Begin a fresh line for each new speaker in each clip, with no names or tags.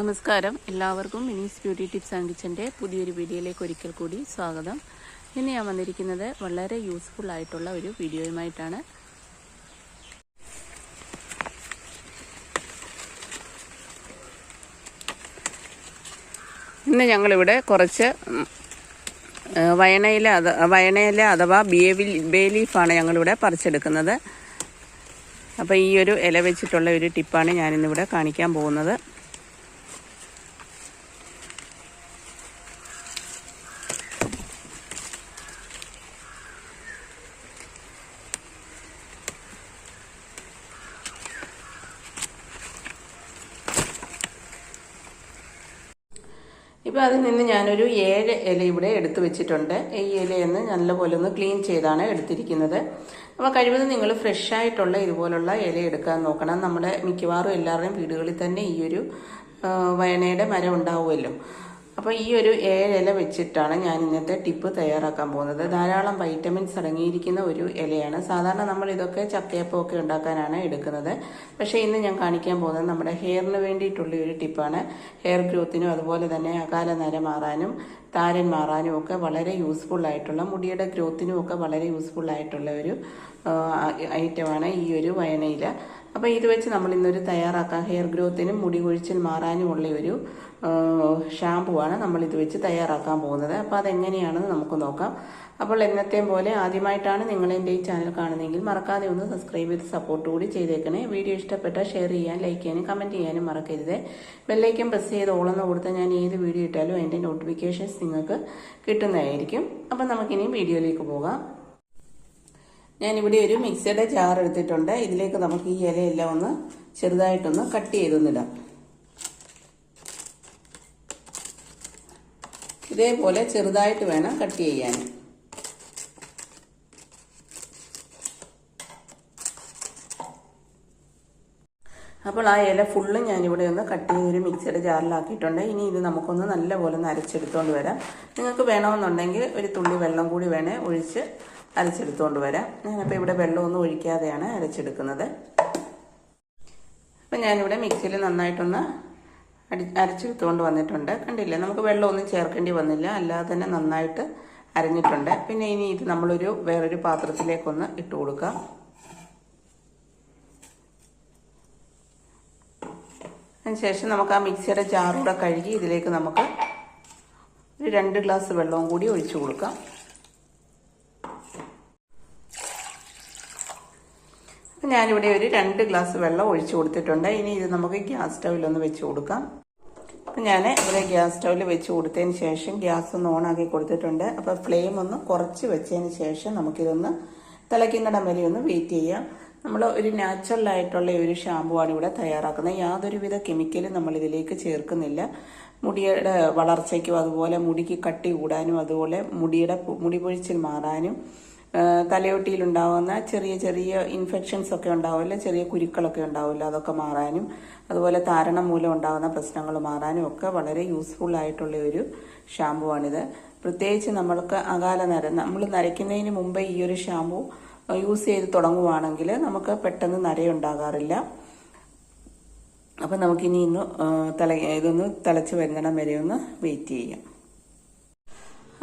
നമസ്കാരം. എല്ലാവർക്കും Mini's beauty tips and കിച്ചന്റെ പുതിയൊരു വീഡിയോയിലേക്ക് ഒരിക്കൽ കൂടി സ്വാഗതം. ഇന്ന് ഞാൻ വന്നിരിക്കുന്നത് വളരെ യൂസ്ഫുൾ ആയിട്ടുള്ള ഒരു വീഡിയോയുമായിട്ടാണ്. ഇന്ന് ഞങ്ങളിവിടെ കുറച്ച് വയണയില വയണയില അഥവാ ബേബി ബേ ലീഫാണ് ഞങ്ങളിവിടെ പറിച്ചെടുക്കുന്നത്. അപ്പോൾ ഈ ഒരു ഇല വെച്ചിട്ടുള്ള ഒരു ടിപ്പാണ് ഞാനിന്നിവിടെ കാണിക്കാൻ പോകുന്നത്. ഇപ്പോൾ അതിൽ നിന്ന് ഞാനൊരു ഏഴ് ഇല ഇവിടെ എടുത്തു വെച്ചിട്ടുണ്ട്. ഈ ഇലയൊന്ന് നല്ലപോലെ ഒന്ന് ക്ലീൻ ചെയ്താണ് എടുത്തിരിക്കുന്നത്. അപ്പോൾ കഴിവതും നിങ്ങൾ ഫ്രഷ് ആയിട്ടുള്ള ഇതുപോലുള്ള ഇല എടുക്കാൻ നോക്കണം. നമ്മുടെ മിക്കവാറും എല്ലാവരുടെയും വീടുകളിൽ തന്നെ ഈ ഒരു വയനയുടെ മരം ഉണ്ടാവുമല്ലോ. അപ്പോൾ ഈ ഒരു ഏഴില വെച്ചിട്ടാണ് ഞാൻ ഇന്നത്തെ ടിപ്പ് തയ്യാറാക്കാൻ പോകുന്നത്. ധാരാളം വൈറ്റമിൻസ് അടങ്ങിയിരിക്കുന്ന ഒരു ഇലയാണ്. സാധാരണ നമ്മൾ ഇതൊക്കെ ചക്കയപ്പമൊക്കെ ഉണ്ടാക്കാനാണ് എടുക്കുന്നത്. പക്ഷേ ഇന്ന് ഞാൻ കാണിക്കാൻ പോകുന്നത് നമ്മുടെ ഹെയറിന് വേണ്ടിയിട്ടുള്ള ഒരു ടിപ്പാണ് ഹെയർ ഗ്രോത്തിനും അതുപോലെ തന്നെ അകാല നര മാറാനും താരൻ മാറാനും ഒക്കെ വളരെ യൂസ്ഫുൾ ആയിട്ടുള്ള മുടിയുടെ ഗ്രോത്തിനും ഒക്കെ വളരെ യൂസ്ഫുൾ ആയിട്ടുള്ള ഒരു ഐറ്റമാണ് ഈ ഒരു വയനയില. അപ്പോൾ ഇത് വെച്ച് നമ്മൾ ഇന്നൊരു തയ്യാറാക്കാം. ഹെയർ ഗ്രോത്തിനും മുടി കൊഴിച്ചിൽ മാറാനും ഉള്ള ഒരു ഷാമ്പു ആണ് നമ്മൾ ഇത് വെച്ച് തയ്യാറാക്കാൻ പോകുന്നത്. അപ്പോൾ അതെങ്ങനെയാണെന്ന് നമുക്ക് നോക്കാം. അപ്പോൾ എന്നത്തെ പോലെ ആദ്യമായിട്ടാണ് നിങ്ങൾ എന്റെ ഈ ചാനൽ കാണുന്നതെങ്കിൽ മറക്കാതെ ഒന്ന് സബ്സ്ക്രൈബ് ചെയ്ത് സപ്പോർട്ട് കൂടി ചെയ്തേക്കണേ. വീഡിയോ ഇഷ്ടപ്പെട്ടാൽ ഷെയർ ചെയ്യാൻ ലൈക്ക് ചെയ്യാനും കമന്റ് ചെയ്യാനും മറക്കരുത്. ബെല്ലൈക്കൻ പ്രസ് ചെയ്ത് ഓളെന്ന് കൊടുത്താൽ ഞാൻ ഏത് വീഡിയോ ഇട്ടാലും അതിന്റെ നോട്ടിഫിക്കേഷൻസ് നിങ്ങൾക്ക് കിട്ടുന്നതായിരിക്കും. അപ്പം നമുക്കിനി വീഡിയോയിലേക്ക് പോകാം. ഞാനിവിടെ ഒരു മിക്സിയുടെ ജാർ എടുത്തിട്ടുണ്ട്. ഇതിലേക്ക് നമുക്ക് ഈ ഇലയെല്ലാം ഒന്ന് ചെറുതായിട്ടൊന്ന് കട്ട് ചെയ്തൊന്നിടാം ഇതേപോലെ ചെറുതായിട്ട് വേണം കട്ട് ചെയ്യാൻ. അപ്പോൾ ആ ഇല ഫുള്ള് ഞാനിവിടെ ഒന്ന് കട്ട് ചെയ്ത് ഒരു മിക്സിയുടെ ജാറിലാക്കിയിട്ടുണ്ട്. ഇനി ഇത് നമുക്കൊന്ന് നല്ലപോലെ ഒന്ന് അരച്ചെടുത്തുകൊണ്ട് വരാം. നിങ്ങൾക്ക് വേണമെന്നുണ്ടെങ്കിൽ ഒരു തുള്ളി വെള്ളം കൂടി വേണേൽ ഒഴിച്ച് അരച്ചെടുത്തുകൊണ്ട് വരാം. ഞാനപ്പോൾ ഇവിടെ വെള്ളമൊന്നും ഒഴിക്കാതെയാണ് അരച്ചെടുക്കുന്നത്. അപ്പം ഞാനിവിടെ മിക്സിയിൽ നന്നായിട്ടൊന്ന് അടി അരച്ചെടുത്തുകൊണ്ട് വന്നിട്ടുണ്ട്. കണ്ടില്ലേ? നമുക്ക് വെള്ളമൊന്നും ചേർക്കേണ്ടി വന്നില്ല. അല്ലാതെ തന്നെ നന്നായിട്ട് അരഞ്ഞിട്ടുണ്ട്. പിന്നെ ഇനി ഇത് നമ്മളൊരു വേറൊരു പാത്രത്തിലേക്കൊന്ന് ഇട്ട് കൊടുക്കാം. അതിനുശേഷം നമുക്ക് ആ മിക്സിയുടെ ജാറൂടെ കഴുകി ഇതിലേക്ക് നമുക്ക് ഒരു രണ്ട് ഗ്ലാസ് വെള്ളവും കൂടി ഒഴിച്ചു കൊടുക്കാം. ഞാനിവിടെ ഒരു രണ്ട് ഗ്ലാസ് വെള്ളം ഒഴിച്ചു കൊടുത്തിട്ടുണ്ട്. ഇനി ഇത് നമുക്ക് ഗ്യാസ് സ്റ്റൗവിലൊന്ന് വെച്ച് കൊടുക്കാം. അപ്പം ഞാൻ ഇവിടെ ഗ്യാസ് സ്റ്റൗവിൽ വെച്ച് കൊടുത്തതിന് ശേഷം ഗ്യാസ് ഒന്ന് ഓണാക്കി കൊടുത്തിട്ടുണ്ട്. അപ്പോൾ ഫ്ലെയിം ഒന്ന് കുറച്ച് വെച്ചതിന് ശേഷം നമുക്കിതൊന്ന് തിളയ്ക്കുന്നിടം വരെ ഒന്ന് വെയിറ്റ് ചെയ്യാം. നമ്മൾ ഒരു നാച്ചുറൽ ആയിട്ടുള്ള ഒരു ഷാമ്പു ആണ് ഇവിടെ തയ്യാറാക്കുന്നത്. യാതൊരുവിധ കെമിക്കലും നമ്മൾ ഇതിലേക്ക് ചേർക്കുന്നില്ല. മുടിയുടെ വളർച്ചയ്ക്കും അതുപോലെ മുടിക്ക് കട്ടി കൂടാനും അതുപോലെ മുടിയുടെ മുടി പൊഴിച്ചിൽ മാറാനും തലയൊട്ടിയിലുണ്ടാവുന്ന ചെറിയ ചെറിയ ഇൻഫെക്ഷൻസ് ഒക്കെ ഉണ്ടാവില്ല ചെറിയ കുരുക്കളൊക്കെ ഉണ്ടാവില്ല അതൊക്കെ മാറാനും അതുപോലെ താരണം മൂലം ഉണ്ടാകുന്ന പ്രശ്നങ്ങൾ മാറാനും ഒക്കെ വളരെ യൂസ്ഫുൾ ആയിട്ടുള്ള ഒരു ഷാമ്പു ആണിത്. പ്രത്യേകിച്ച് നമ്മൾക്ക് അകാല നര നമ്മൾ നരയ്ക്കുന്നതിന് മുമ്പ് ഈ ഒരു ഷാമ്പു യൂസ് ചെയ്ത് തുടങ്ങുവാണെങ്കിൽ നമുക്ക് പെട്ടെന്ന് നരയുണ്ടാകാറില്ല. അപ്പം നമുക്കിനി ഇന്ന് തല ഇതൊന്ന് തിളച്ച് വരുന്നിടം വരെ ഒന്ന് വെയിറ്റ് ചെയ്യാം.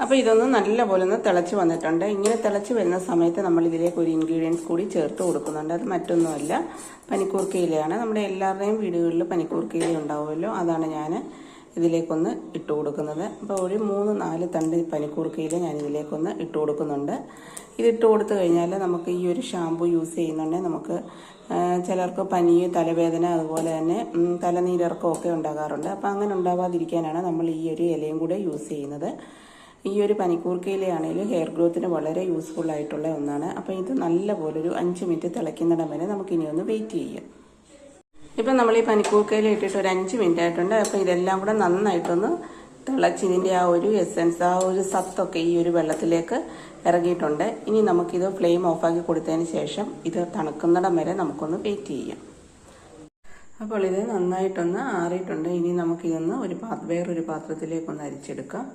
അപ്പോൾ ഇതൊന്ന് നല്ലപോലെ ഒന്ന് തിളച്ച് വന്നിട്ടുണ്ട്. ഇങ്ങനെ തിളച്ച് വരുന്ന സമയത്ത് നമ്മൾ ഇതിലേക്ക് ഒരു ഇൻഗ്രീഡിയൻസ് കൂടി ചേർത്ത് കൊടുക്കുന്നുണ്ട്. അത് മറ്റൊന്നുമല്ല. പനിക്കൂർക്കയിലയാണ് നമ്മുടെ എല്ലാവരുടെയും വീടുകളിൽ പനിക്കൂർക്കയില ഉണ്ടാവുമല്ലോ. അതാണ് ഞാൻ ഇതിലേക്കൊന്ന് ഇട്ട് കൊടുക്കുന്നത്. അപ്പോൾ ഒരു മൂന്ന് നാല് തണ്ട് പനിക്കൂർക്കയിൽ ഞാൻ ഇതിലേക്കൊന്ന് ഇട്ട് കൊടുക്കുന്നുണ്ട്. ഇതിട്ട് കൊടുത്തു കഴിഞ്ഞാൽ നമുക്ക് ഈ ഒരു ഷാമ്പു യൂസ് ചെയ്യുന്നുണ്ടെങ്കിൽ നമുക്ക് ചിലർക്ക് പനി തലവേദന അതുപോലെ തന്നെ ഒക്കെ ഉണ്ടാകാറുണ്ട്. അപ്പോൾ അങ്ങനെ ഉണ്ടാവാതിരിക്കാനാണ് നമ്മൾ ഈ ഒരു ഇലയും കൂടെ യൂസ് ചെയ്യുന്നത്. ഈ ഒരു പനിക്കൂർക്കയിലാണെങ്കിലും ഹെയർ ഗ്രോത്തിന് വളരെ യൂസ്ഫുൾ ആയിട്ടുള്ള ഒന്നാണ്. അപ്പോൾ ഇത് നല്ലപോലെ ഒരു അഞ്ച് മിനിറ്റ് തിളയ്ക്കുന്നിടം വരെ നമുക്ക് ഒന്ന് വെയിറ്റ് ചെയ്യാം. ഇപ്പം നമ്മൾ ഈ പനിക്കൂർക്കയിൽ ഇട്ടിട്ട് ഒരു അഞ്ച് മിനിറ്റ് ആയിട്ടുണ്ട്. അപ്പോൾ ഇതെല്ലാം കൂടെ നന്നായിട്ടൊന്ന് തിളച്ച് ഇതിന്റെ ആ ഒരു എസൻസ് ആ ഒരു സത്തൊക്കെ ഈ ഒരു വെള്ളത്തിലേക്ക് ഇറങ്ങിയിട്ടുണ്ട്. ഇനി നമുക്കിത് ഫ്ലെയിം ഓഫാക്കി കൊടുത്തതിന് ശേഷം ഇത് തണുക്കുന്നിടം വരെ നമുക്കൊന്ന് വെയിറ്റ് ചെയ്യാം. അപ്പോൾ ഇത് നന്നായിട്ടൊന്ന് ആറിയിട്ടുണ്ട്. ഇനി നമുക്കിതൊന്ന് ഒരു പാ വേറൊരു പാത്രത്തിലേക്കൊന്ന് അരിച്ചെടുക്കാം.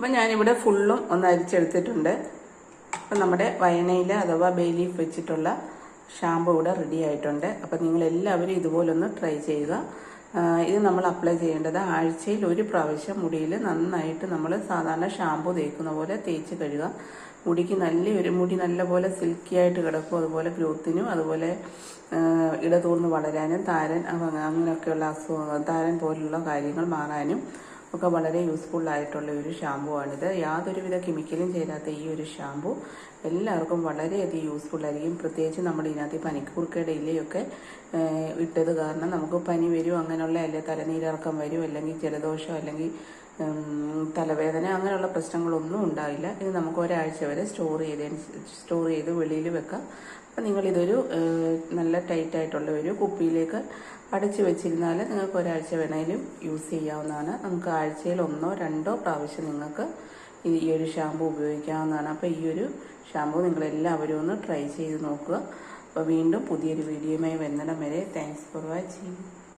അപ്പം ഞാനിവിടെ ഫുള്ളും ഒന്ന് അരിച്ചെടുത്തിട്ടുണ്ട്. അപ്പം നമ്മുടെ വയനയിൽ അഥവാ ബേ ലീഫ് വെച്ചിട്ടുള്ള ഷാമ്പു ഇവിടെ റെഡി ആയിട്ടുണ്ട്. അപ്പം നിങ്ങളെല്ലാവരും ഇതുപോലൊന്ന് ട്രൈ ചെയ്യുക. ഇത് നമ്മൾ അപ്ലൈ ചെയ്യേണ്ടത് ആഴ്ചയിൽ ഒരു പ്രാവശ്യം മുടിയിൽ നന്നായിട്ട് നമ്മൾ സാധാരണ ഷാമ്പു തേക്കുന്ന പോലെ തേച്ച് കഴുകുക. മുടിക്ക് നല്ല നല്ലൊരു മുടി നല്ലപോലെ സിൽക്കി ആയിട്ട് കിടക്കും. അതുപോലെ ഗ്രോത്തിനും അതുപോലെ ഇടതൂർന്ന് വളരാനും താരൻ അങ്ങനെയൊക്കെയുള്ള അസുഖ താരൻ പോലുള്ള കാര്യങ്ങൾ മാറാനും ഒക്കെ വളരെ യൂസ്ഫുൾ ആയിട്ടുള്ള ഒരു ഷാമ്പു ആണിത്. യാതൊരുവിധ കെമിക്കലും ചേരാത്ത ഈ ഒരു ഷാമ്പു എല്ലാവർക്കും വളരെയധികം യൂസ്ഫുൾ ആയിരിക്കും. പ്രത്യേകിച്ച് നമ്മൾ ഇതിനകത്ത് പനിക്കൂർക്കയുടെ ഇലയൊക്കെ ഇട്ടത് കാരണം നമുക്ക് പനി വരും അങ്ങനെയുള്ള അല്ലെ തലനീരിറക്കം വരും അല്ലെങ്കിൽ ജലദോഷം അല്ലെങ്കിൽ തലവേദന അങ്ങനെയുള്ള പ്രശ്നങ്ങളൊന്നും ഉണ്ടാവില്ല. ഇത് നമുക്ക് ഒരാഴ്ച വരെ സ്റ്റോർ ചെയ്ത് സ്റ്റോർ ചെയ്ത് വെളിയിൽ വെക്കാം. അപ്പം നിങ്ങളിതൊരു നല്ല ടൈറ്റായിട്ടുള്ള ഒരു കുപ്പിയിലേക്ക് അടച്ചു വെച്ചിരുന്നാൽ നിങ്ങൾക്ക് ഒരാഴ്ച വേണമെങ്കിലും യൂസ് ചെയ്യാവുന്നതാണ്. നമുക്ക് ആഴ്ചയിൽ ഒന്നോ രണ്ടോ പ്രാവശ്യം നിങ്ങൾക്ക് ഈ ഒരു ഷാമ്പു ഉപയോഗിക്കാവുന്നതാണ്. അപ്പോൾ ഈ ഒരു ഷാമ്പു നിങ്ങളെല്ലാവരും ഒന്ന് ട്രൈ ചെയ്ത് നോക്കുക. അപ്പോൾ വീണ്ടും പുതിയൊരു വീഡിയോയുമായി വരുന്നിടം വരെ. Thanks for watching